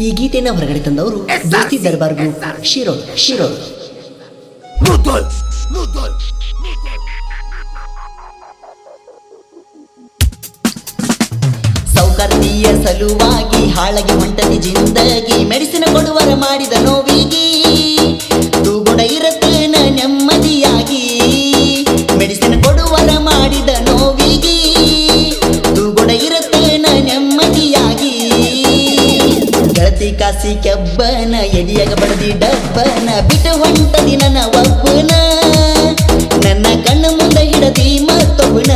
ಈ ಗೀತೆಯನ್ನ ಹೊರಗಡೆ ತಂದವರು ದೋಸ್ತಿ ದರ್ಬಾರ್ ಗ್ರೂಪ್ ಶಿರೋಳ್ ಶಿರೋಳ್ ಸೌಕರ್ತಿಯ ಸಲುವಾಗಿ ಹಾಳಗಿ ಹೊಂಟದಿ ಜಿಂದಗಿ ಮೆಡಿಸಿನ ಕೊಡುವರ ಮಾಡಿದ ನೋವಿಗೆ. ತೂಗುಣ ಗೆಳತಿ ಕಾಸಿ ಕೆಬ್ಬನ ಎಡಿಯಾಗ ಬಡದಿ ಡಬ್ಬನ, ಬಿಟ್ಟು ಹೊಂಟದಿ ನನ್ನ ಒಬ್ಬನ ನನ್ನ ಕಣ್ಣು ಮುಂದೆ ಹಿಡದಿ ಮತ್ತೊಬ್ಬನ.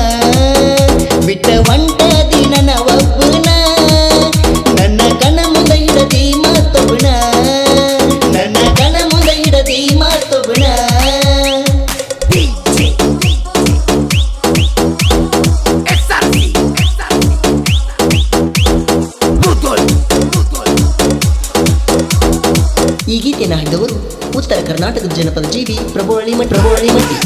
ಈ ಗೀತೆಯನ್ನು ಹಾಡಿದವರು ಉತ್ತರ ಕರ್ನಾಟಕದ ಜನಪದ ಜೀವಿ ಪ್ರಭು ಅಳಿಮಠ ಪ್ರಭು ಅಳಿಮಠಿ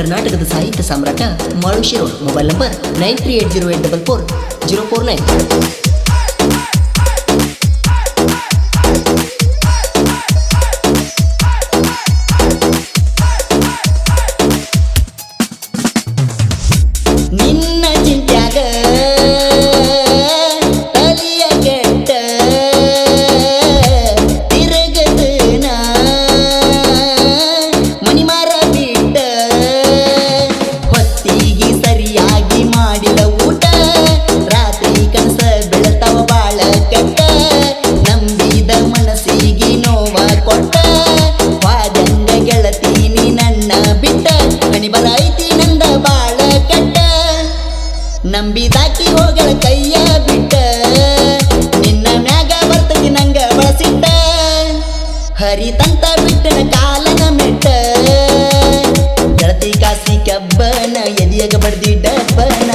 ಕರ್ನಾಟಕದ ಸಾಹಿತ್ಯ ಸಾಮ್ರಾಟ Malu Shirol mobile number nine three eight zero eight double four zero four nine ಹರಿತಂತ ಬಿಟ್ಟನ ಕಾಲನ ಮೆಟ್ಟ. ಗೆಳತಿ ಕಾಸಿ ಕಬ್ಬನ ಎದಿಯಾಗ ಬಡ್ದಿ ಡಬ್ಬನ.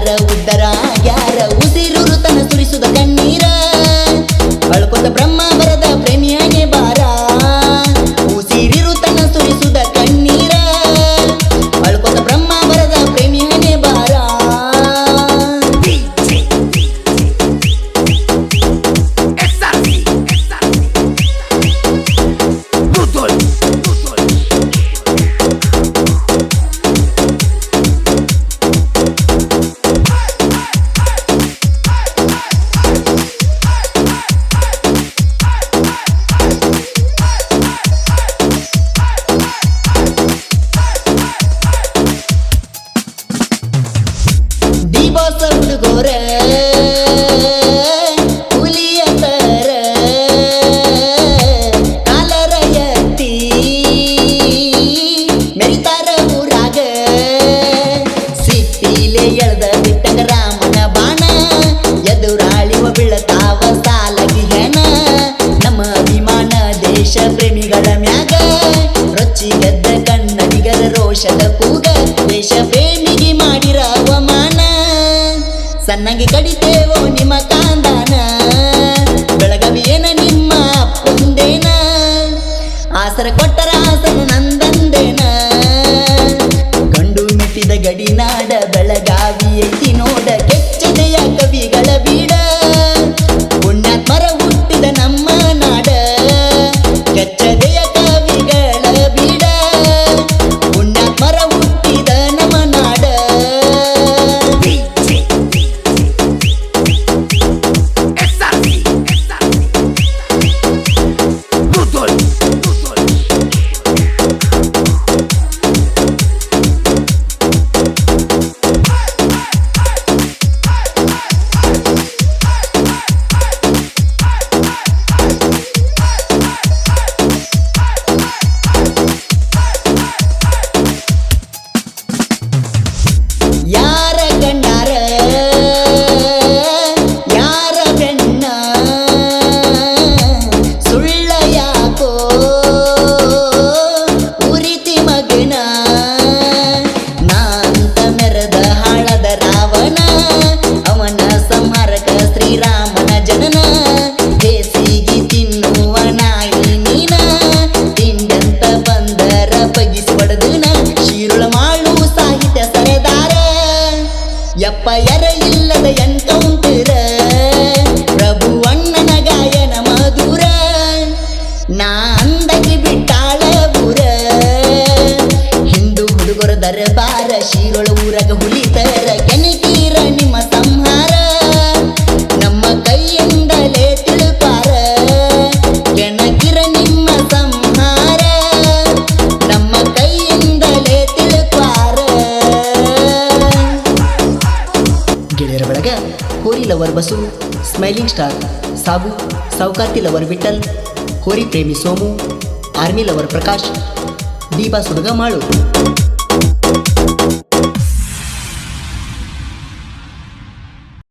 ಯಾರ ಉದ್ದರ ಯಾರ ಉಸಿರು ರೋಷದ ಕೂಗ ದೇಶ ಪ್ರೇಮಿಗೆ ಮಾಡಿರ ಅವಮಾನ. ಸಣ್ಣಗೆ ಕಡಿತೇವೋ ನಿಮ್ಮ ಕಾಂದಾನ. ಬೆಳಗವಿಯೇನ ನಿಮ್ಮ ಅಪ್ಪಂದೇನ? ಆಸರ ಕೊಟ್ಟರ ಗೇಳೆಯರ ಬಳಗ, ಹೋರಿ lover Basu, smiling star Sabu ಸೌಕಾರ್ತಿ lover Vithal, ಹೋರಿ ಪ್ರೇಮಿ ಸೋಮು, ಆರ್ಮಿ ಲವರ್ ಪ್ರಕಾಶ್, ದೀಪಾ ಸುಡಗ ಮಾಳು